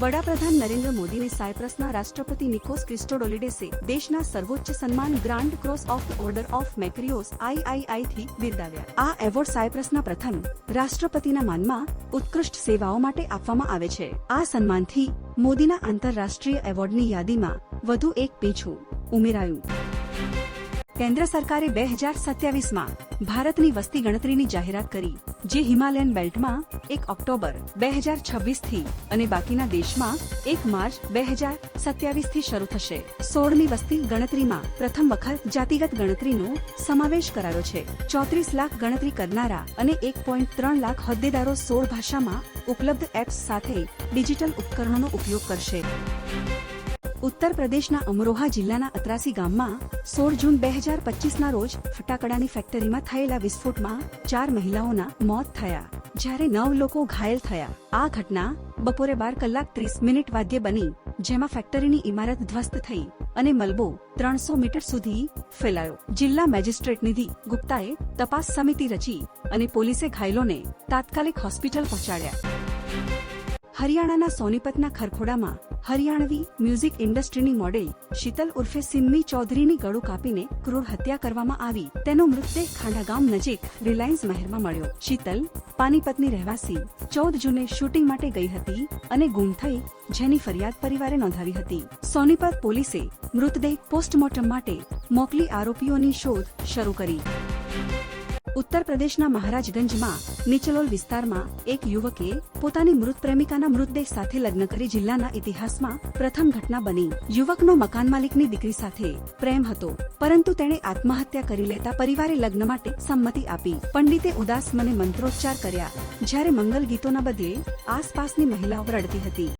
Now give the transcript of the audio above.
વડાપ્રધાન નરેન્દ્ર મોદીને સાયપ્રસના રાષ્ટ્રપતિ નિકોસ ક્રિસ્ટોડોલિડેસે દેશના સર્વોચ્ચ સન્માન grand cross of order of Makarios આઈઆઈઆઈથી બિરદાવ્યા. આ એવોર્ડ સાયપ્રસના પ્રથમ રાષ્ટ્રપતિના માનમાં ઉત્કૃષ્ટ સેવાઓ માટે આપવામાં આવે છે. આ સન્માનથી મોદીના આંતરરાષ્ટ્રીય એવોર્ડની યાદીમાં વધુ એક પીછું ઉમેરાયું. કેન્દ્ર સરકારે બે હજાર સત્યાવીસમાં ભારતની વસ્તી ગણતરીની જાહેરાત કરી, જે હિમાલયન બેલ્ટમાં એક ઓક્ટોબર બે હજાર છવ્વીસથી અને બાકીના દેશમાં એક માર્ચ બે હજાર સત્યાવીસથી શરૂ થશે. સોળમી વસ્તી ગણતરીમાં પ્રથમ વખત જાતિગત ગણતરીનો સમાવેશ કરાયો છે. ચોત્રીસ લાખ ગણતરી કરનારા અને એક પોઈન્ટ ત્રણ લાખ હોદ્દેદારો સોળ ભાષામાં ઉપલબ્ધ એપ્સ સાથે ડિજિટલ ઉપકરણોનો ઉપયોગ કરશે. ઉત્તર પ્રદેશના અમરોહા જિલ્લાના અત્રાસી ગામમાં સોળ જૂન બે હજાર પચીસના રોજ ફટાકડાની ફેક્ટરીમાં થયેલા વિસ્ફોટમાં ચાર મહિલાઓના મોત થયા. જ્યારે નવ લોકો ઘાયલ થયા. આ ઘટના બપોરે બાર કલાક ત્રીસ મિનિટ વાદ્ય બની, જેમાં ફેક્ટરીની ઇમારત ધ્વસ્ત થઈ અને મલબો ત્રણસો મીટર સુધી ફેલાયો. જિલ્લા મેજિસ્ટ્રેટ નિધિ ગુપ્તાએ તપાસ સમિતિ રચી અને પોલીસે ઘાયલોને તાત્કાલિક હોસ્પિટલ પહોંચાડ્યા. હરિયાણાના સોનીપતના ખરખોડામાં હરિયાણવી મ્યુઝિક ઇન્ડસ્ટ્રીની મોડેલ શીતલ ઉર્ફે સિમ્મી ચૌધરીની ગળું કાપીને ક્રૂર હત્યા કરવામાં આવી. તેનો મૃતદેહ ખાંડાગામ નજીક રિલાયન્સ મહેરમાં મળ્યો. શીતલ, પાનીપતની રહેવાસી, ચૌદ જૂને શૂટિંગ માટે ગઈ હતી અને ગુમ થઈ જેની ફરિયાદ પરિવારે નોંધાવી હતી. સોનીપત પોલીસે મૃતદેહ પોસ્ટમોર્ટમ માટે મોકલી આરોપીઓની શોધ શરૂ કરી. ઉત્તર પ્રદેશના મહારાજગંજમાં નીચલોલ વિસ્તારમાં એક યુવકે પોતાની મૃત પ્રેમિકાના મૃતદેહ સાથે લગ્ન કરી જિલ્લાના ઇતિહાસમાં પ્રથમ ઘટના બની. યુવકનો મકાન માલિકની દીકરી સાથે પ્રેમ હતો, પરંતુ તેણે આત્મહત્યા કરી લેતા પરિવારે લગ્ન માટે સંમતિ આપી. પંડિતે ઉદાસ મને મંત્રોચ્ચાર કર્યા, જ્યારે મંગલ ગીતોના બદલે આસપાસની મહિલાઓ રડતી હતી.